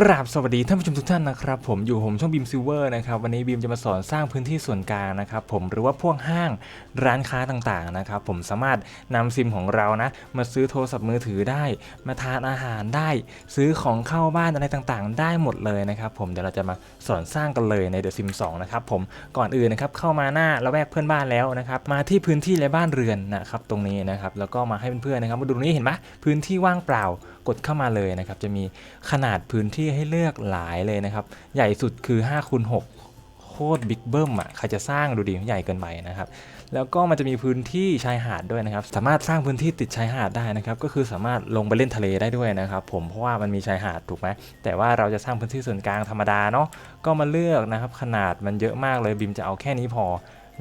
กราบสวัสดีท่านผู้ชมทุกท่านนะครับผมอยู่ผมช่องบีมซิเวอร์นะครับวันนี้บีมจะมาสอนสร้างพื้นที่ส่วนกลางนะครับผมหรือว่าพวกห้างร้านค้าต่างๆนะครับผมสามารถนำซิมของเรานะมาซื้อโทรศัพท์มือถือได้ มาทานอาหารได้ ซื้อของเข้าบ้านอะไรต่างๆ ได้หมดเลยนะครับผมเดี๋ยวเราจะมาสอนสร้างกันเลยใน The Sim 2นะครับผมก่อนอื่นนะครับเข้ามาหน้าละแวกเพื่อนบ้านแล้วนะครับมาที่พื้นที่และบ้านเรือนนะครับตรงนี้นะครับแล้วก็มาให้เพื่อนๆนะครับมาดูนี้เห็นไหมพื้นที่ว่างเปล่า กดเข้ามาเลยนะครับ จะมีขนาดพื้นที่ให้เลือกหลายเลยนะครับ ใหญ่สุดคือ5คูณ6โคตรบิ๊กเบิ้มอะใครจะสร้างดูดีใหญ่เกินไปนะครับแล้วก็มันจะมีพื้นที่ชายหาดด้วยนะครับ สามารถสร้างพื้นที่ติดชายหาดได้นะครับ ก็คือสามารถลงไปเล่นทะเลได้ด้วยนะครับ ผมเพราะว่ามันมีชายหาดถูกไหมแต่ว่าเราจะสร้างพื้นที่ส่วนกลางธรรมดาเนาะก็มาเลือกนะครับ ขนาดมันเยอะมากเลยบิมจะเอาแค่นี้พอ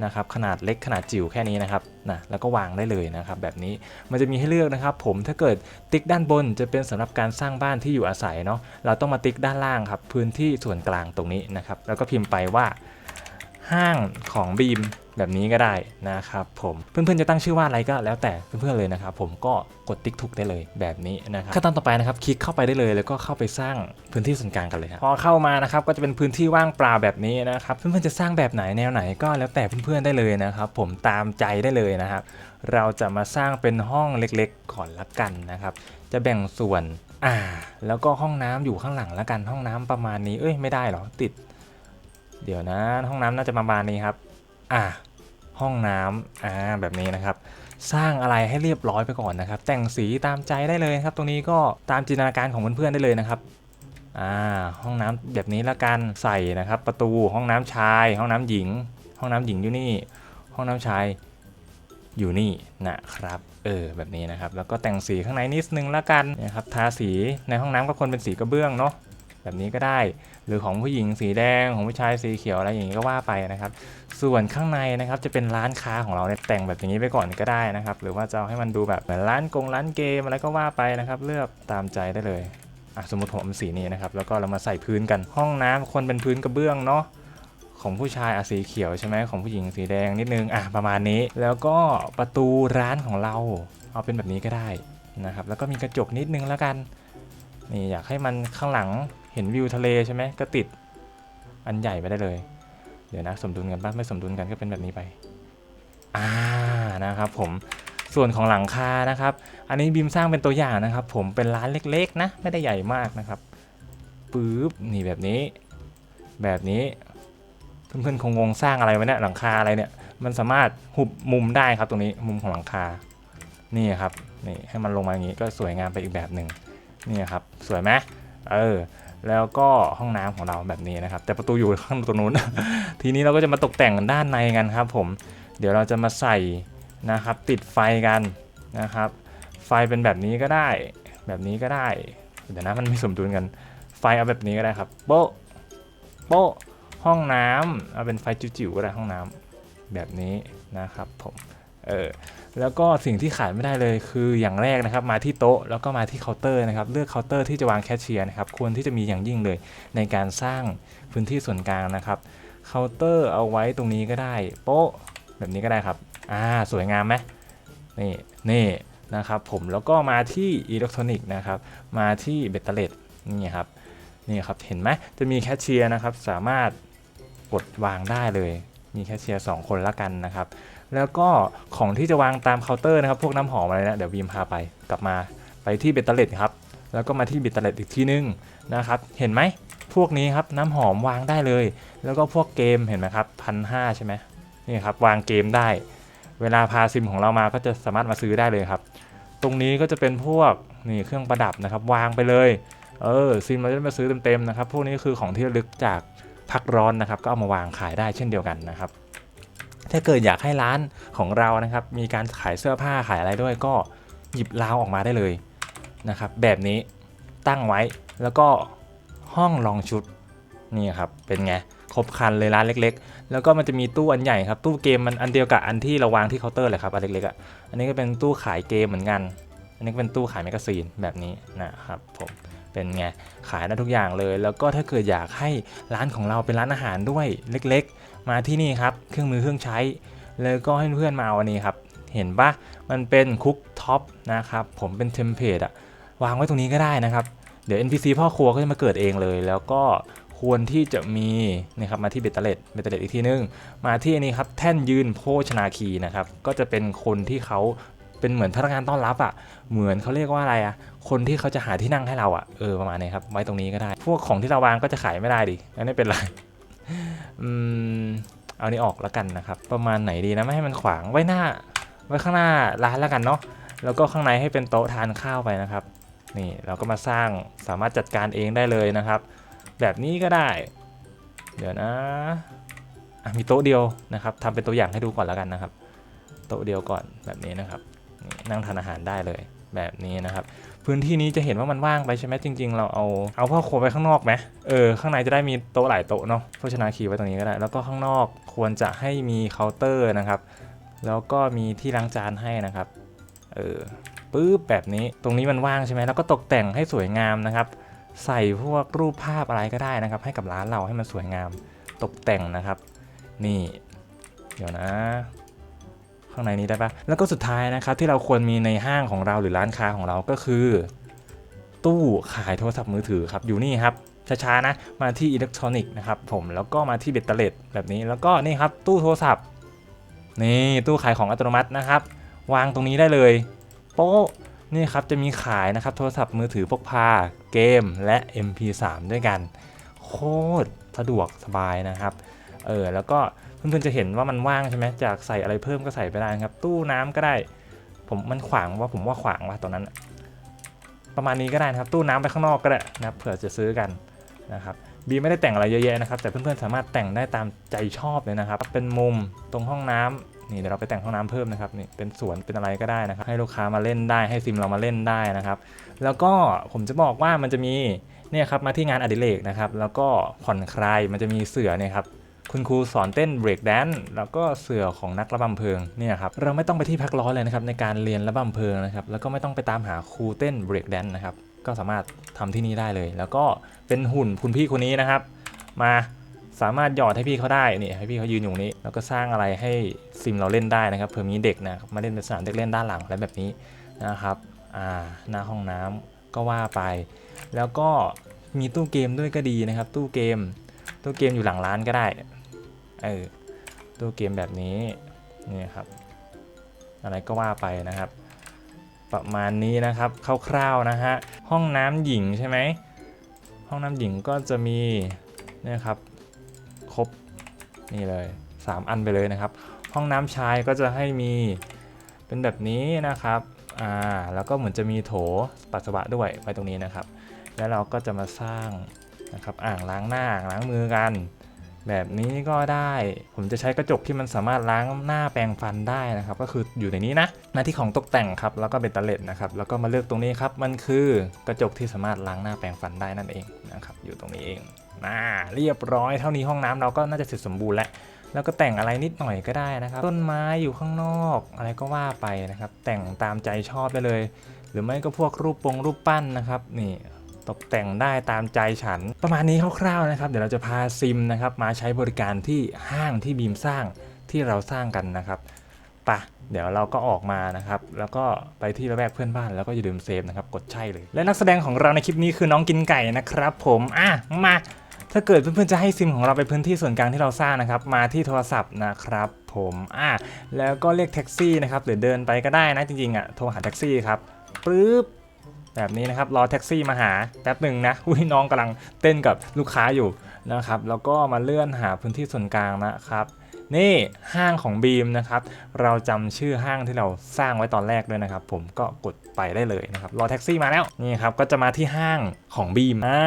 นะครับขนาดเล็กขนาดจิ๋วแค่นี้นะครับนะแล้วก็วางได้เลยนะครับแบบนี้มันจะมีให้เลือกนะครับ ผมถ้าเกิดติ๊กด้านบนจะเป็นสำหรับการสร้างบ้านที่อยู่อาศัยเนาะเราต้องมาติ๊กด้านล่างครับพื้นที่ส่วนกลางตรงนี้นะครับแล้วก็พิมพ์ไปว่า ห้างของบีมแบบนี้ก็ได้นะครับผมเพื่อนๆจะตั้งชื่อว่าอะไรก็แล้วแต่เพื่อนๆเลยนะครับผมก็กดติ๊กถูกได้เลยแบบนี้นะครับขั้นตอนต่อไปนะครับคลิกเข้าไปได้เลย แล้วก็เข้าไปสร้างพื้นที่ส่วนกลางกันเลยครับพอเข้ามานะครับก็จะเป็นพื้นที่ว่างเปล่าแบบนี้นะครับเพื่อนๆจะสร้างแบบไหนแนวไหนก็แล้วแต่เพื่อนๆได้เลยนะครับผมตามใจได้เลยนะครับเราจะมาสร้างเป็นห้องเล็กๆก่อนละกันนะครับจะแบ่งส่วนอ่าแล้วก็ห้องน้ำอยู่ข้างหลังละกันห้องน้ำประมาณนี้เอ้ยไม่ได้เหรอติด เดี๋ยวนะห้องน้ำน่าจะประมาณนี้ครับ อะห้องน้ำอ่าแบบนี้นะครับ สร้างอะไรให้เรียบร้อยไปก่อนนะครับ แต่งสีตามใจได้เลยครับ ตรงนี้ก็ตามจินตนาการของเพื่อนๆได้เลยนะครับอ่าห้องน้ำแบบนี้ละกันใส่นะครับ ประตูห้องน้ำชาย ห้องน้ำหญิง ห้องน้ำหญิงอยู่นี่ ห้องน้ำชายอยู่นี่นะครับเออแบบนี้นะครับ แล้วก็แต่งสีข้างในนิดนึงละกันนะครับทาสีในห้องน้ำก็ควรเป็นสีกระเบื้องเนาะ แบบนี้ก็ได้ หรือของผู้หญิงสีแดงของผู้ชายสีเขียวอะไรอย่างนี้ก็ว่าไปนะครับ ส่วนข้างในนะครับจะเป็นร้านค้าของเราเนี่ยแต่งแบบอย่างนี้ไปก่อนก็ได้นะครับ หรือว่าจะเอาให้มันดูแบบเหมือนร้านกงร้านเกมอะไรก็ว่าไปนะครับ เลือกตามใจได้เลยอะสมมติผมเอาสีนี้นะครับแล้วก็เรามาใส่พื้นกันห้องน้ำคนเป็นพื้นกระเบื้องเนาะของผู้ชายอะสีเขียวใช่ไหมของผู้หญิงสีแดงนิดนึงอะประมาณนี้ แล้วก็ประตูร้านของเราเอาเป็นแบบนี้ก็ได้นะครับ แล้วก็มีกระจกนิดนึงแล้วกันนี่อยากให้มันข้างหลัง เห็นวิวทะเลใช่ไหมก็ติดอันใหญ่ไปได้เลย เดี๋ยวนะสมดุลกันบ้างไม่สมดุลกันก็เป็นแบบนี้ไปอ่านะครับผมส่วนของหลังคานะครับ อันนี้บีมสร้างเป็นตัวอย่างนะครับ ผมเป็นร้านเล็กๆนะไม่ได้ใหญ่มากนะครับปึ๊บนี่แบบนี้ แบบนี้เพื่อนๆคงงงสร้างอะไรไว้เนี่ยหลังคาอะไรเนี่ยมันสามารถหุบมุมได้ครับตรงนี้มุมของหลังคานี่ครับนี่ให้มันลงมาอย่างนี้ก็สวยงามไปอีกแบบหนึ่งนี่ครับสวยไหมเออ แล้วก็ห้องน้ำของเราแบบนี้นะครับ แต่ประตูอยู่ข้างตรงนู้น ทีนี้เราก็จะมาตกแต่งด้านในกันครับผม เดี๋ยวเราจะมาใส่นะครับติดไฟกันนะครับ ไฟเป็นแบบนี้ก็ได้ แบบนี้ก็ได้ เดี๋ยวนะมันไม่สมดุลกัน ไฟเอาแบบนี้ก็ได้ครับ โป๊ะ โป๊ะ ห้องน้ำเอาเป็นไฟจิ๋วๆก็ได้ห้องน้ำแบบนี้นะครับผม เออ แล้วก็สิ่งที่ขาดไม่ได้เลยคืออย่างแรกนะครับ มาที่โต๊ะแล้วก็มาที่เคาน์เตอร์นะครับเลือกเคาน์เตอร์ที่จะวางแคชเชียร์นะครับควรที่จะมีอย่างยิ่งเลยในการสร้างพื้นที่ส่วนกลางนะครับเคาน์เตอร์เอาไว้ตรงนี้ก็ได้ โป๊ะแบบนี้ก็ได้ครับอ่าสวยงามไหมนี่นี่นะครับผมแล้วก็มาที่อิเล็กทรอนิกส์นะครับมาที่เบตเตอร์เลตนี่ครับนี่ครับเห็นไหมจะมีแคชเชียร์นะครับสามารถกดวางได้เลย มีแคชเชียร์สองคนละกันนะครับ แล้วก็ของที่จะวางตามเคาน์เตอร์นะครับ พวกน้ำหอมอะไรนะเดี๋ยวบีมพาไปกลับมาไปที่เบตเตอร์เลตครับ แล้วก็มาที่เบตเตอร์เลตอีกทีนึงนะครับ เห็นไหมพวกนี้ครับน้ำหอมวางได้เลย แล้วก็พวกเกมเห็นไหมครับพันห้าใช่ไหมนี่ครับวางเกมได้ เวลาพาซิมของเรามาก็จะสามารถมาซื้อได้เลยครับ ตรงนี้ก็จะเป็นพวกนี่เครื่องประดับนะครับ วางไปเลย เออซิมเราจะมาซื้อเต็มๆนะครับ พวกนี้คือของที่ระลึกจากพักร้อนนะครับ ก็เอามาวางขายได้เช่นเดียวกันนะครับ ถ้าเกิดอยากให้ร้านของเรานะครับ มีการขายเสื้อผ้าขายอะไรด้วยก็หยิบราวออกมาได้เลยนะครับ แบบนี้ตั้งไว้แล้วก็ห้องรองชุดนี่ครับเป็นไงครบครันเลยร้านเล็ก ๆ แล้วก็มันจะมีตู้อันใหญ่ครับ ตู้เกมมันอันเดียวกับอันที่เราวางที่เคาน์เตอร์เลยครับอันเล็กๆอะอันนี้ก็เป็นตู้ขายเกมเหมือนกัน อันนี้เป็นตู้ขายแมกกาซีนแบบนี้นะครับผมเป็นไงขายได้ทุกอย่างเลย แล้วก็ถ้าเกิดอยากให้ร้านของเราเป็นร้านอาหารด้วยเล็กๆ มาที่นี่ครับ เครื่องมือเครื่องใช้ แล้วก็ให้เพื่อนมาเอาอันนี้ครับ เห็นปะมันเป็นคุกท็อปนะครับ ผมเป็นเทมเพลตอะวางไว้ตรงนี้ก็ได้นะครับ เดี๋ยว NPC พ่อครัวก็จะมาเกิดเองเลย แล้วก็ควรที่จะมีนะครับมาที่เบตเตเลตเบตเตเลตอีกทีนึง มาที่อันนี้ครับแท่นยืนโภชนาคีนะครับ ก็จะเป็นคนที่เขาเป็นเหมือนพนักงานต้อนรับอะ่ะ เหมือนเขาเรียกว่าอะไรอะ่ะ คนที่เขาจะหาที่นั่งให้เราอะ่ะ เออประมาณนี้ครับ ไว้ตรงนี้ก็ได้ พวกของที่เราวางก็จะขายไม่ได้ดิงั้นไม่เป็นไร อืมเอานี้ออกแล้วกันนะครับ ประมาณไหนดีนะไม่ให้มันขวางไว้หน้า ไว้ข้างหน้าร้านแล้วกันเนาะแล้วก็ข้างในให้เป็นโต๊ะทานข้าวไปนะครับ นี่เราก็มาสร้างสามารถจัดการเองได้เลยนะครับ แบบนี้ก็ได้ เดี๋ยวนะะมีโต๊ะเดียวนะครับทำเป็นตัวอย่างให้ดูก่อนแล้วกันนะครับ โต๊ะเดียวก่อนแบบนี้นะครับนั่งทานอาหารได้เลยแบบนี้นะครับ พื้นที่นี้จะเห็นว่ามันว่างไปใช่ไหมจริง ๆ เราเอาเอาพ่อครัวไปข้างนอกไหมเออข้างในจะได้มีโต๊ะหลายโต๊ะเนาะโภชนาคีไว้ตรงนี้ก็ได้ แล้วก็ข้างนอกควรจะให้มีเคาน์เตอร์นะครับ แล้วก็มีที่ล้างจานให้นะครับเออปึ๊บแบบนี้ตรงนี้มันว่างใช่ไหมแล้วก็ตกแต่งให้สวยงามนะครับ ใส่พวกรูปภาพอะไรก็ได้นะครับ ให้กับร้านเราให้มันสวยงามตกแต่งนะครับ นี่ เดี๋ยวนะ ข้างในนี้ได้ปะแล้วก็สุดท้ายนะครับที่เราควรมีในห้างของเราหรือร้านค้าของเราก็คือ ตู้ขายโทรศัพท์มือถือครับอยู่นี่ครับช้าๆนะมาที่อิเล็กทรอนิกส์นะครับผมแล้วก็มาที่เบตเตอร์เลตแบบนี้แล้วก็นี่ครับตู้โทรศัพท์นี่ตู้ขายของอัตโนมัตินะครับ วางตรงนี้ได้เลยโป๊ะนี่ครับจะมีขายนะครับโทรศัพท์มือถือพกพาเกมและ MP3 ด้วยกัน โคตรสะดวกสบายนะครับเออแล้วก็ เพื่อนๆจะเห็นว่ามันว่างใช่ไหมจากใส่อะไรเพิ่มก็ใส่ไปได้นะครับ ตู้น้ำก็ได้ ผมมันขวางว่าผมว่าขวางว่าตอนนั้น ประมาณนี้ก็ได้นะครับ ตู้น้ำไปข้างนอกก็ได้นะเผื่อจะซื้อกันนะครับบีไม่ได้แต่งอะไรเยอะแยะนะครับ แต่เพื่อนๆสามารถแต่งได้ตามใจชอบเลยนะครับ เป็นมุมตรงห้องน้ำนี่เดี๋ยวเราไปแต่งห้องน้ำเพิ่มนะครับนี่เป็นสวนเป็นอะไรก็ได้นะครับ ให้ลูกค้ามาเล่นได้ให้ซิมเรามาเล่นได้นะครับ แล้วก็ผมจะบอกว่ามันจะมีเนี่ยครับมาที่งานอดิเรกนะครับ แล้วก็ผ่อนคลายมันจะมีเสือเนี่ยครับ คุณครูสอนเต้นเบรกแดนแล้วก็เสือของนักระบำเพลิงเนี่ยครับเราไม่ต้องไปที่พักร้อนเลยนะครับในการเรียนระบำเพลิงนะครับแล้วก็ไม่ต้องไปตามหาครูเต้นเบรกแดนนะครับก็สามารถทำที่นี่ได้เลย แล้วก็เป็นหุ่นคุณพี่คนนี้นะครับ มาสามารถหยอดให้พี่เขาได้นี่ให้พี่เขายืนอยู่นี้ แล้วก็สร้างอะไรให้ซิมเราเล่นได้นะครับเผื่อมีเด็กนะครับมาเล่นในสนามเด็กเล่นด้านหลังอะไรแบบนี้นะครับอ่าหน้าห้องน้ำก็ว่าไป แล้วก็มีตู้เกมด้วยก็ดีนะครับ ตู้เกมตู้เกมอยู่หลังร้านก็ได้ เออตู้เกมแบบนี้นี่ครับ อะไรก็ว่าไปนะครับ ประมาณนี้นะครับคร่าวๆนะฮะห้องน้ำหญิงใช่ไหมห้องน้ำหญิงก็จะมีเนี่ยครับครบนี่เลย 3 อันไปเลยนะครับ ห้องน้ำชายก็จะให้มีเป็นแบบนี้นะครับอ่าแล้วก็เหมือนจะมีโถปัสสาวะด้วยไว้ตรงนี้นะครับ แล้วเราก็จะมาสร้างนะครับอ่างล้างหน้าอ่างล้างมือกัน แบบนี้ก็ได้ ผมจะใช้กระจกที่มันสามารถล้างหน้าแปรงฟันได้นะครับ ก็คืออยู่ในนี้นะ หน้าที่ของตกแต่งครับ แล้วก็เป็นตะเล็ดนะครับ แล้วก็มาเลือกตรงนี้ครับ มันคือกระจกที่สามารถล้างหน้าแปรงฟันได้นั่นเองนะครับ อยู่ตรงนี้เองมาเรียบร้อย เท่านี้ห้องน้ำเราก็น่าจะเสร็จสมบูรณ์แล้ว แล้วก็แต่งอะไรนิดหน่อยก็ได้นะครับ ต้นไม้อยู่ข้างนอก อะไรก็ว่าไปนะครับ แต่งตามใจชอบได้เลย หรือไม่ก็พวกรูปปงรูปปั้นนะครับ นี่ ตกแต่งได้ตามใจฉัน ประมาณนี้คร่าวๆนะครับ เดี๋ยวเราจะพาซิมนะครับมาใช้บริการที่ห้างที่บีมสร้างที่เราสร้างกันนะครับปะเดี๋ยวเราก็ออกมานะครับ แล้วก็ไปที่ระแวกเพื่อนบ้านแล้วก็อย่าลืมเซฟนะครับ กดใช่เลย และนักแสดงของเราในคลิปนี้คือน้องกินไก่นะครับ ผมอะมาถ้าเกิดเพื่อนๆจะให้ซิมของเราไปพื้นที่ส่วนกลางที่เราสร้างนะครับ มาที่โทรศัพท์นะครับ ผมอะแล้วก็เรียกแท็กซี่นะครับหรือเดินไปก็ได้นะจริงๆอะโทรหาแท็กซี่ครับปึ๊บ แบบนี้นะครับรอแท็กซี่มาหาแป๊บหนึ่งนะอุ้ยน้องกำลังเต้นกับลูกค้าอยู่นะครับ แล้วก็มาเลื่อนหาพื้นที่ส่วนกลางนะครับนี่ห้างของบีมนะครับ เราจำชื่อห้างที่เราสร้างไว้ตอนแรกด้วยนะครับ ผมก็กดไปได้เลยนะครับ รอแท็กซี่มาแล้วนี่ครับ ก็จะมาที่ห้างของบีมอ่า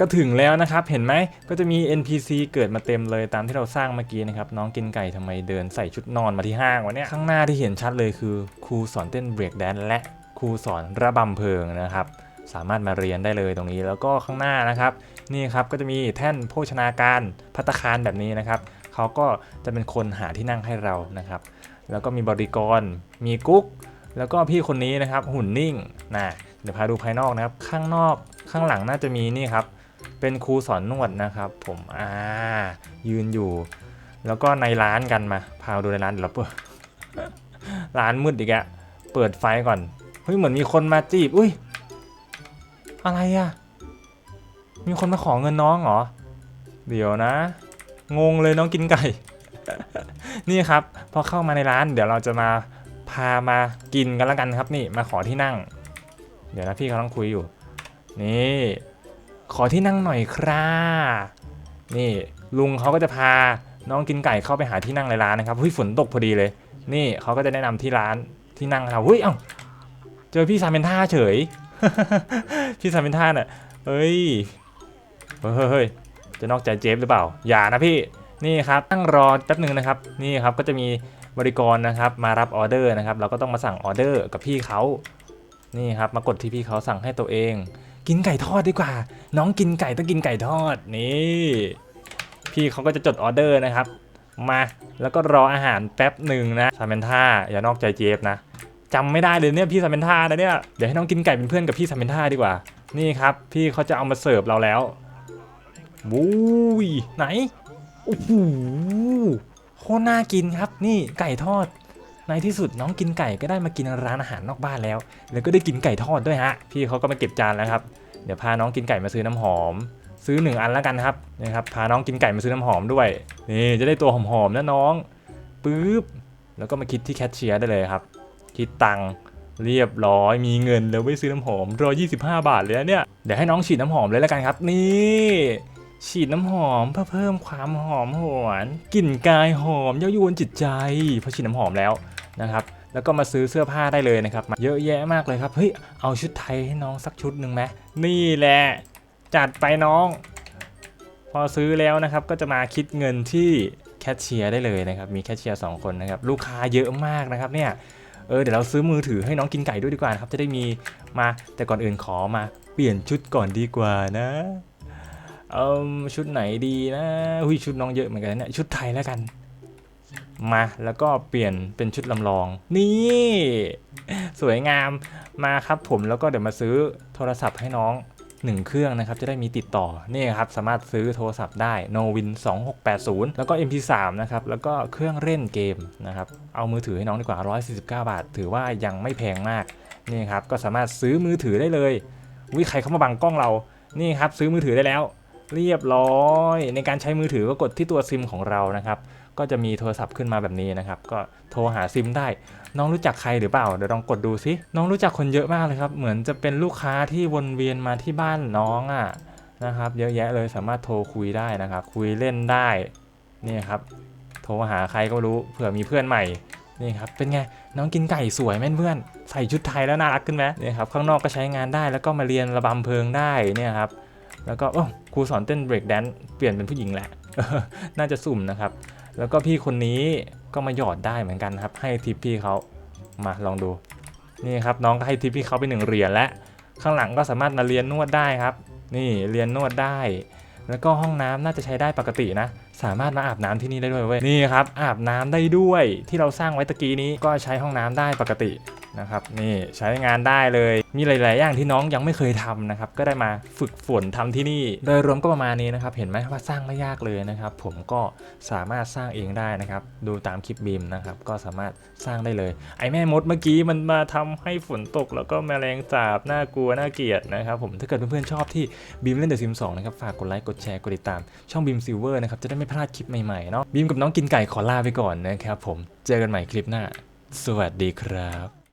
ก็ถึงแล้วนะครับ เห็นไหมก็จะมี NPC เกิดมาเต็มเลยตามที่เราสร้างเมื่อกี้นะครับ น้องกินไก่ทำไมเดินใส่ชุดนอนมาที่ห้างวะเนี่ยข้างหน้าที่เห็นชัดเลยคือครูสอนเต้นเบรกแดนและ ครูสอนระบำเพลิงนะครับ สามารถมาเรียนได้เลยตรงนี้ แล้วก็ข้างหน้านะครับ นี่ครับก็จะมีแท่นโภชนาการพัตตาคารแบบนี้นะครับเขาก็จะเป็นคนหาที่นั่งให้เรานะครับ แล้วก็มีบริกร มีกุ๊ก แล้วก็พี่คนนี้นะครับหุ่นนิ่งนะเดี๋ยวพาดูภายนอกนะครับ ข้างนอกข้างหลังน่าจะมีนี่ครับเป็นครูสอนนวดนะครับ ผมอ่ายืนอยู่ แล้วก็ในร้านกันมาพาดูในร้านเดี๋ยวเราเปิดร้านมืดอีกอะเปิดไฟก่อน เฮ้ยเหมือนมีคนมาจีบ อุ้ย อะไรอะมีคนมาขอเงินน้องเหรอ เดี๋ยวนะ งงเลยน้องกินไก่ นี่ครับ พอเข้ามาในร้าน เดี๋ยวเราจะมาพามากินกันแล้วกันครับ นี่มาขอที่นั่ง เดี๋ยวนะพี่เขาต้องคุยอยู่ นี่ ขอที่นั่งหน่อยครับนี่ลุงเขาก็จะพาน้องกินไก่เข้าไปหาที่นั่งในร้านนะครับเฮ้ยฝนตกพอดีเลย นี่เขาก็จะแนะนำที่ร้านที่นั่งครับเฮ้ยเอ้า เจอพี่ซาเมนท่าเฉย พี่ซาเมนท่าน่ะเฮ้ยเฮ้ยเฮ้ย เฮ้ยจะนอกใจเจฟหรือเปล่า อย่านะพี่ นี่ครับตั้งรอแป๊บหนึ่งนะครับ นี่ครับก็จะมีบริกรนะครับมารับออเดอร์นะครับ เราก็ต้องมาสั่งออเดอร์กับพี่เขา นี่ครับมากดที่พี่เขาสั่งให้ตัวเอง กินไก่ทอดดีกว่า น้องกินไก่ต้องกินไก่ทอด นี่ พี่เขาก็จะจดออเดอร์นะครับ มา แล้วก็รออาหารแป๊บหนึ่งนะซาเมนท่าอย่านอกใจเจฟนะ จำไม่ได้เลยเนี่ยพี่ซาเมนท่านะเนี่ยเดี๋ยวให้น้องกินไก่เป็นเพื่อนกับพี่ซาเมนท่าดีกว่า นี่ครับ พี่เขาจะเอามาเสิร์ฟเราแล้ววุ้ยไหนโอ้โหโคตรน่ากินครับ นี่ไก่ทอด ในที่สุดน้องกินไก่ก็ได้มากินร้านอาหารนอกบ้านแล้ว แล้วก็ได้กินไก่ทอดด้วยฮะ พี่เขาก็มาเก็บจานแล้วครับ เดี๋ยวพาน้องกินไก่มาซื้อน้ำหอม ซื้อหนึ่งอันแล้วกันครับนะครับ พาน้องกินไก่มาซื้อน้ำหอมด้วย นี่จะได้ตัวหอมๆนะน้อง ปึ๊บ แล้วก็มาคิดที่แคชเชียร์ได้เลยครับ คิดตังค์เรียบร้อยมีเงินแล้วไปซื้อน้ำหอมรอ25บาทเลยนะเนี่ยเดี๋ยวให้น้องฉีดน้ำหอมเลยแล้วกันครับ นี่ฉีดน้ำหอมเพื่อเพิ่มความหอมหวนกลิ่นกายหอมเย้ายวนจิตใจพราะฉีดน้ำหอมแล้วนะครับแล้วก็มาซื้อเสื้อผ้าได้เลยนะครับเยอะแยะมากเลยครับเฮ้ยเอาชุดไทยให้น้องสักชุดหนึ่งไหมนี่แหละจัดไปน้อง พอซื้อแล้วนะครับก็จะมาคิดเงินที่แคชเชียร์ได้เลยนะครับมีแคชเชียร์สองคนนะครับลูกค้าเยอะมากนะครับเนี่ย เออเดี๋ยวเราซื้อมือถือให้น้องกินไก่ด้วยดีกว่านะครับ จะได้มีมาแต่ก่อนอื่นขอมาเปลี่ยนชุดก่อนดีกว่านะเออชุดไหนดีนะหุยชุดน้องเยอะเหมือนกันนะเนี่ยชุดไทยแล้วกัน มาแล้วก็เปลี่ยนเป็นชุดลำลอง นี่ สวยงามมาครับผมแล้วก็เดี๋ยวมาซื้อโทรศัพท์ให้น้อง 1 เครื่องนะครับจะได้มีติดต่อนี่ครับสามารถซื้อโทรศัพท์ได้ Novin 2680 แล้วก็ MP3 นะครับแล้วก็เครื่องเล่นเกมนะครับเอามือถือให้น้องดีกว่า 149 บาท ถือว่ายังไม่แพงมากนี่ครับก็สามารถซื้อมือถือได้เลยวิใครเข้ามาบังกล้องเรานี่ครับซื้อมือถือได้แล้ว เรียบร้อย ในการใช้มือถือก็กดที่ตัวซิมของเรานะครับ ก็จะมีโทรศัพท์ขึ้นมาแบบนี้นะครับ ก็โทรหาซิมได้ น้องรู้จักใครหรือเปล่า เดี๋ยวลองกดดูซิ น้องรู้จักคนเยอะมากเลยครับ เหมือนจะเป็นลูกค้าที่วนเวียนมาที่บ้านน้องอะนะครับ เยอะแยะเลยสามารถโทรคุยได้นะครับ คุยเล่นได้ นี่ครับ โทรหาใครก็รู้ เผื่อมีเพื่อนใหม่ นี่ครับ เป็นไง น้องกินไก่สวยไหมเพื่อน ใส่ชุดไทยแล้วน่ารักขึ้นไหมนี่ครับ ข้างนอกก็ใช้งานได้ แล้วก็มาเรียนระบำเพลิงได้เนี่ยครับ แล้วก็โอ้ครูสอนเต้นเบรกแดนเปลี่ยนเป็นผู้หญิงแหละ น่าจะสุ่มนะครับ แล้วก็พี่คนนี้ก็มาหยอดได้เหมือนกันครับ ให้ทิปพี่เขามาลองดู นี่ครับน้องก็ให้ทิปพี่เขาไปหนึ่งเหรียญและข้างหลังก็สามารถมาเรียนนวดได้ครับ นี่เรียนนวดได้ แล้วก็ห้องน้ำน่าจะใช้ได้ปกตินะ สามารถมาอาบน้ำที่นี่ได้ด้วยเว้ยนี่ครับอาบน้ำได้ด้วยที่เราสร้างไว้ตะกี้นี้ก็ใช้ห้องน้ำได้ปกติ นะครับนี่ใช้งานได้เลยมีหลาย ๆ อย่างที่น้องยังไม่เคยทำนะครับก็ได้มาฝึกฝนทำที่นี่ โดยรวมก็ประมาณนี้นะครับเห็นไหมว่าสร้างไม่ยากเลยนะครับ ผมก็สามารถสร้างเองได้นะครับ ดูตามคลิปบีมนะครับก็สามารถสร้างได้เลย ไอแม่มดเมื่อกี้มันมาทำให้ฝนตก แล้วก็แมลงสาบน่ากลัวน่าเกลียดนะครับผมถ้าเกิดเพื่อน ๆ ชอบที่บีมเล่นเดอะซิมสองนะครับฝากกดไลค์กดแชร์กดติดตาม ช่องบีมซิลเวอร์นะครับจะได้ไม่พลาดคลิปใหม่ ๆ เนาะบีมกับน้องกินไก่ขอลาไปก่อนนะครับผมเจอกันใหม่คลิปหน้า สวัสดีครับ